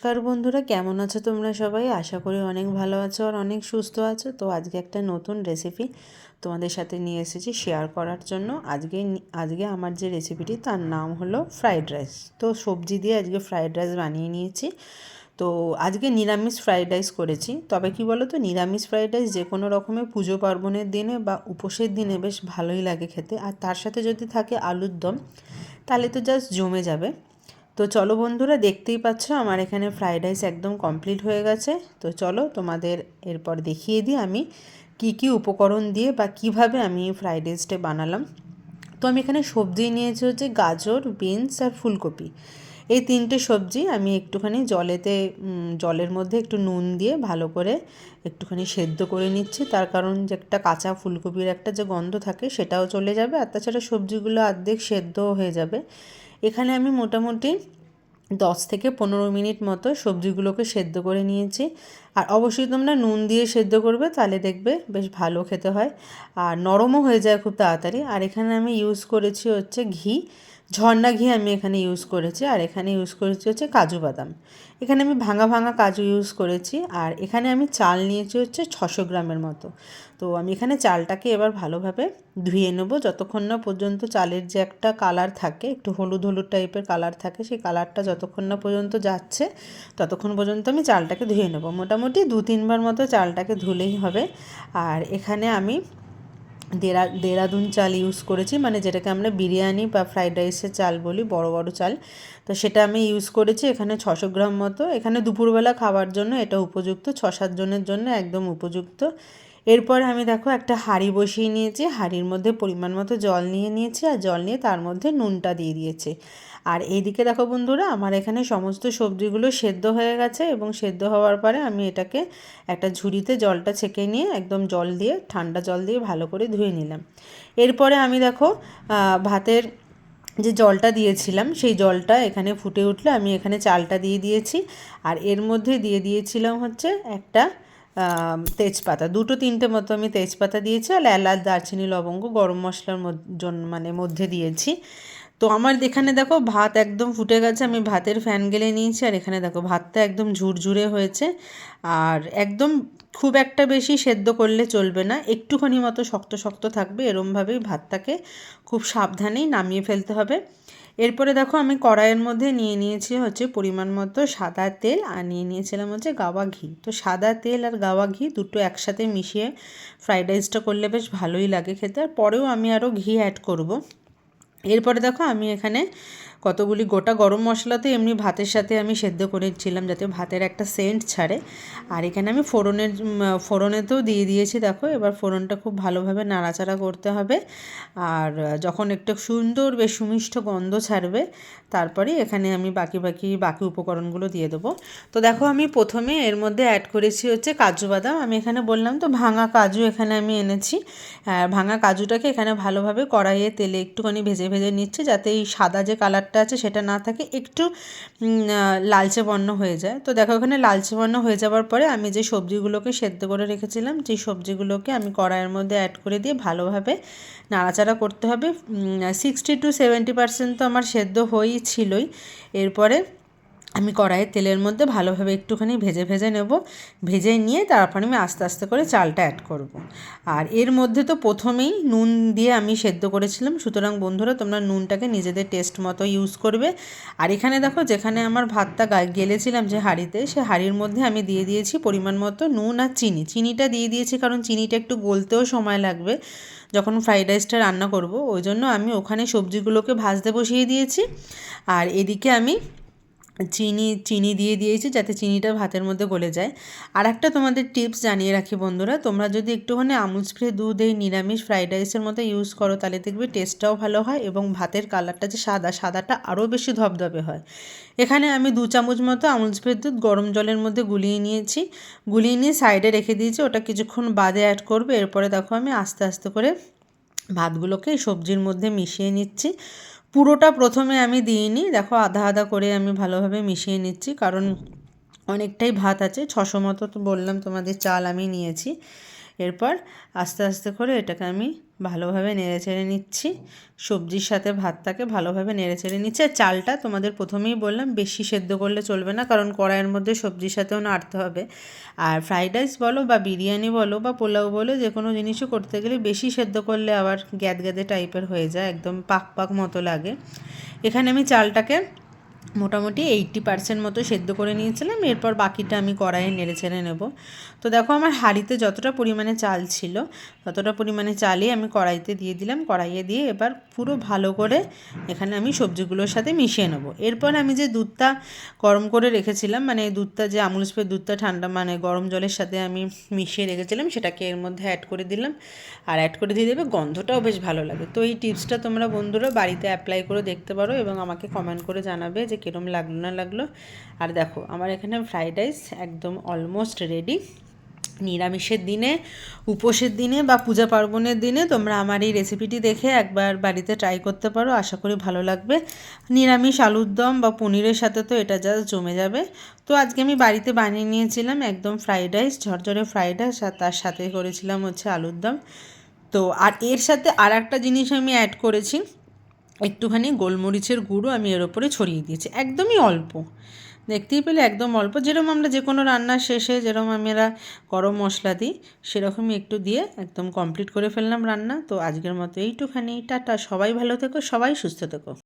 নমস্কার বন্ধুরা, কেমন আছো তোমরা সবাই? আশা করি অনেক ভালো আছো আর অনেক সুস্থ আছো। তো আজকে একটা নতুন রেসিপি তোমাদের সাথে নিয়ে এসেছি শেয়ার করার জন্য। আজকে আজকে আমার যে রেসিপিটি তার নাম হলো ফ্রাইড রাইস তো সবজি দিয়ে আজকে ফ্রাইড রাইস বানিয়ে নিয়েছি। তো আজকে নিরামিষ ফ্রাইড রাইস করেছি। তবে কি বলো তো নিরামিষ ফ্রাইড রাইস যে কোনো রকমের পুজো পার্বণের দিনে বা উপোসের দিনে বেশ ভালোই লাগে খেতে। আর তার সাথে যদি থাকে আলুর দম, তাহলে তো জাস্ট জমে যাবে। তো চলো বন্ধুরা, দেখতেই পাচ্ছ আমার এখানে ফ্রাইড রাইস একদম কমপ্লিট হয়ে গেছে। তো চলো তোমাদের এরপর দেখিয়ে দিই আমি কি কি উপকরণ দিয়ে বা কীভাবে আমি ফ্রাইড রাইসটা বানালাম। তো আমি এখানে সবজি নিয়েছি হচ্ছে গাজর বিনস আর ফুলকপি। এই তিনটে সবজি আমি একটুখানি জলেতে জলের মধ্যে একটু নুন দিয়ে ভালো করে একটুখানি সেদ্ধ করে নিচ্ছি। তার কারণ যে একটা কাঁচা ফুলকপির একটা যে গন্ধ থাকে সেটাও চলে যাবে, আর তাছাড়া সবজিগুলো অর্ধেক সেদ্ধও হয়ে যাবে। এখানে আমি মোটামুটি দশ থেকে পনেরো মিনিট মতো সবজিগুলোকে সেদ্ধ করে নিয়েছি। আর অবশ্যই তোমরা নুন দিয়ে সেদ্ধ করবে, তাহলে দেখবে বেশ ভালো খেতে হয়। আর নরমও হয়ে যায় খুব তাড়াতাড়ি। আর এখানে আমি ইউজ করেছি হচ্ছে ঘি। ঝর্ণা ঘি আমি এখানে ইউজ করেছি, আর এখানে ইউজ করেছি হচ্ছে কাজু বাদাম। এখানে আমি ভাঙা ভাঙা কাজু ইউজ করেছি, আর এখানে আমি চাল নিয়েছি হচ্ছে ছশো গ্রামের মতো। তো আমি এখানে চালটাকে এবার ভালোভাবে ধুয়ে নেব, যতক্ষণ না পর্যন্ত চালের যে একটা কালার থাকে, একটু হলুদ হলুদ টাইপের কালার থাকে, সেই কালারটা যতক্ষণ না পর্যন্ত যাচ্ছে, ততক্ষণ পর্যন্ত আমি চালটাকে ধুয়ে নেব। মোটামুটি দু তিনবার মতো চালটাকে ধুলেই হবে। আর এখানে আমি দেরা, দেরাদুন চাল ইউজ করেছি মানে যেটাকে আমরা বিরিয়ানি বা ফ্রাইড রাইসের চাল বলি, বড় বড় চাল। তো সেটা আমি ইউজ করেছি এখানে ছশো গ্রাম মতো। এখানে দুপুরবেলা খাওয়ার জন্য এটা উপযুক্ত ছ সাতজনের জন্য একদম উপযুক্ত। এরপরে আমি দেখো একটা হাঁড়ি বসিয়ে নিয়েছি, হাঁড়ির মধ্যে পরিমাণ মতো জল নিয়ে নিয়েছি আর জল নিয়ে তার মধ্যে নুনটা দিয়ে দিয়েছি। আর এইদিকে দেখো বন্ধুরা, আমার এখানে সমস্ত সবজিগুলো সেদ্ধ হয়ে গেছে এবং সেদ্ধ হওয়ার পরে আমি এটাকে একটা ঝুড়িতে জলটা ছেঁকে নিয়ে একদম জল দিয়ে, ঠান্ডা জল দিয়ে ভালো করে ধুয়ে নিলাম। এরপরে আমি দেখো ভাতের যে জলটা দিয়েছিলাম, সেই জলটা এখানে ফুটে উঠলে আমি এখানে চালটা দিয়ে দিয়েছি। আর এর মধ্যে দিয়ে দিয়েছিলাম হচ্ছে একটা তেজপাতা। দুটো তিনটে মতো আমি তেজপাতা দিয়েছি আর এলাচ, দারচিনি, লবঙ্গ, গরম মশলার মানে মধ্যে দিয়েছি। তো আমার এখানে দেখো ভাত একদম ফুটে গেছে, আমি ভাতের ফ্যান গেলে নিয়েছি, আর এখানে দেখো ভাতটা একদম ঝুরঝুরে হয়েছে। আর একদম খুব একটা বেশি সেদ্ধ করলে চলবে না, একটুখানি মতো শক্ত শক্ত থাকবে, এরমভাবেই ভাতটাকে খুব সাবধানেই নামিয়ে ফেলতে হবে। এরপরে দেখো আমি কড়াইয়ের মধ্যে নিয়ে নিয়েছি হচ্ছে পরিমাণ মতো সাদা তেল, আর নিয়ে নিয়েছিলাম হচ্ছে গাওয়া ঘি। তো সাদা তেল আর গাওয়া ঘি দুটো একসাথে মিশিয়ে ফ্রাইড রাইসটা করলে বেশ ভালোই লাগে খেতে, আর পরেও আমি আরও ঘি অ্যাড করব। এরপরে দেখো আমি এখানে কতগুলি গোটা গরম মশলা তো এমনি ভাতের সাথে আমি সেদ্ধ করেছিলাম যাতে ভাতের একটা সেন্ট ছাড়ে। আর এখানে আমি ফোড়নের ফোড়নেতেও দিয়ে দিয়েছি, দেখো, এবার ফোড়নটা খুব ভালোভাবে নাড়াচাড়া করতে হবে। আর যখন একটু সুন্দর বেশ সুমিষ্ট গন্ধ ছাড়বে তারপরে এখানে আমি বাকি বাকি বাকি উপকরণগুলো দিয়ে দেবো। তো দেখো, আমি প্রথমে এর মধ্যে অ্যাড করেছি হচ্ছে কাজু বাদাম। আমি এখানে বললাম তো, ভাঙা কাজু এখানে আমি এনেছি। ভাঙা কাজুটাকে এখানে ভালোভাবে কড়াইয়ে তেলে একটুখানি ভেজে ভেজে নিচ্ছি, যাতে এই সাদা যে কালার কালারটা আছে, সেটা না থাকে, একটু লালচে বর্ণ হয়ে যায়। তো দেখো, ওখানে লালচে বর্ণ হয়ে যাওয়ার পরে আমি যে সবজিগুলোকে সেদ্ধ করে রেখেছিলাম যে সবজিগুলোকে আমি কড়াইয়ের মধ্যে অ্যাড করে দিয়ে ভালোভাবে নাড়াচাড়া করতে হবে। সিক্সটি টু সেভেন্টি পার্সেন্ট তো আমার সেদ্ধ হয়েই ছিলই। এরপরে আমি কড়াইয়ের তেলের মধ্যে ভালোভাবে একটুখানি ভেজে ভেজে নেব। ভেজে নিয়ে তারপর আমি আস্তে আস্তে করে চালটা অ্যাড করব। আর এর মধ্যে তো প্রথমেই নুন দিয়ে আমি সেদ্ধ করেছিলাম। সুতরাং বন্ধুরা, তোমরা নুনটাকে নিজেদের টেস্ট মতো ইউজ করবে। আর এখানে দেখো, যেখানে আমার ভাতটা গেলেছিলাম যে হাঁড়িতে, সে হাঁড়ির মধ্যে আমি দিয়ে দিয়েছি পরিমাণ মতো নুন আর চিনি। চিনিটা দিয়ে দিয়েছি কারণ চিনিটা একটু গলতেও সময় লাগবে যখন ফ্রাইড রাইসটা রান্না করব। ওই জন্য আমি ওখানে সবজিগুলোকে ভাজতে বসিয়ে দিয়েছি। আর এদিকে আমি চিনি চিনি দিয়ে দিয়েছি যাতে চিনিটা ভাতের মধ্যে গলে যায়। আর একটা তোমাদের টিপস জানিয়ে রাখি বন্ধুরা, তোমরা যদি একটুখানি আমুল স্প্রে দুধ, এই নিরামিষ ফ্রাইড রাইসের মতো ইউজ করো, তাহলে দেখবে টেস্টটাও ভালো হয় এবং ভাতের কালারটা যে সাদা, সাদাটা আরও বেশি ধবধবে হয়। এখানে আমি দু চামচ মতো আমুল স্প্রে দুধ গরম জলের মধ্যে গুলিয়ে নিয়েছি। গুলিয়ে নিয়ে সাইডে রেখে দিয়েছি, ওটা কিছুক্ষণ বাদে অ্যাড করবে, এরপরে দেখো আমি আস্তে আস্তে করে ভাতগুলোকে সবজির মধ্যে মিশিয়ে নিচ্ছি। পুরোটা প্রথমে আমি দিইনি। দেখো, আধা আধা করে আমি ভালোভাবে মিশিয়ে নিচ্ছি, কারণ অনেকটাই ভাত আছে। ছশো মতো তো বললাম, তোমাদের চাল আমি নিয়েছি। এরপর আস্তে আস্তে করে এটাকে আমি ভালোভাবে নেড়ে চেড়ে নিচ্ছি। সবজির সাথে ভাতটাকে ভালোভাবে নেড়ে চেড়ে নিচ্ছি। আর চালটা তোমাদের প্রথমেই বললাম, বেশি সেদ্ধ করলে চলবে না, কারণ কড়াইয়ের মধ্যে সবজির সাথেও নাড়তে হবে। আর ফ্রাইড রাইস বলো বা বিরিয়ানি বলো বা পোলাও বলো, যে কোনো জিনিসও করতে গেলে বেশি সেদ্ধ করলে আবার গ্যাদ গ্যাদে টাইপের হয়ে যায়, একদম পাক পাক মতো লাগে। এখানে আমি চালটাকে মোটামুটি এইট্টি পার্সেন্ট মতো সেদ্ধ করে নিয়েছিলাম, এরপর বাকিটা আমি কড়াইয়ে নেড়ে ছেড়ে নেব। তো দেখো আমার হাঁড়িতে যতটা পরিমাণে চাল ছিল, ততটা পরিমাণে চালই আমি কড়াইতে দিয়ে দিলাম। কড়াইয়ে দিয়ে এবার পুরো ভালো করে এখানে আমি সবজিগুলোর সাথে মিশিয়ে নেব। এরপর আমি যে দুধটা গরম করে রেখেছিলাম মানে দুধটা যে আমুল স্প্রে দুধটা ঠান্ডা মানে গরম জলের সাথে আমি মিশিয়ে রেখেছিলাম, সেটাকে এর মধ্যে অ্যাড করে দিলাম। আর অ্যাড করে দিয়ে দেবে, গন্ধটাও বেশ ভালো লাগে। তো এই টিপসটা তোমরা বন্ধুরা বাড়িতে অ্যাপ্লাই করে দেখতে পারো এবং আমাকে কমেন্ট করে জানাবে যে কীরকম লাগল না লাগল। আর দেখো, আমার এখানে ফ্রাইড রাইস একদম অলমোস্ট রেডি নিরামিষের দিনে, উপোসের দিনে বা পূজা পার্বণের দিনে তোমরা আমার এই রেসিপিটি দেখে একবার বাড়িতে ট্রাই করতে পারো। আশা করি ভালো লাগবে। নিরামিষ আলুর দম বা পনিরের সাথে তো এটা জাস্ট জমে যাবে। তো আজকে আমি বাড়িতে বানিয়ে নিয়েছিলাম একদম ফ্রাইড রাইস ঝরঝরে ফ্রাইড রাইস আর তার সাথে করেছিলাম হচ্ছে আলুর দম। তো আর এর সাথে আর একটা জিনিস আমি অ্যাড করেছি। একটুখানি গোলমরিচের গুঁড়ো আমি এর ওপরে ছড়িয়ে দিয়েছি, একদমই অল্প। দেখতেই পেলে একদম অল্প। যেরকম আমরা যে কোনো রান্নার শেষে যেরকম আমরা গরম মশলা দিই, সেরকমই একটু দিয়ে একদম কমপ্লিট করে ফেললাম রান্না। তো আজকের মতো এইটুখানি। টাটা, সবাই ভালো থেকো, সবাই সুস্থ থেকো।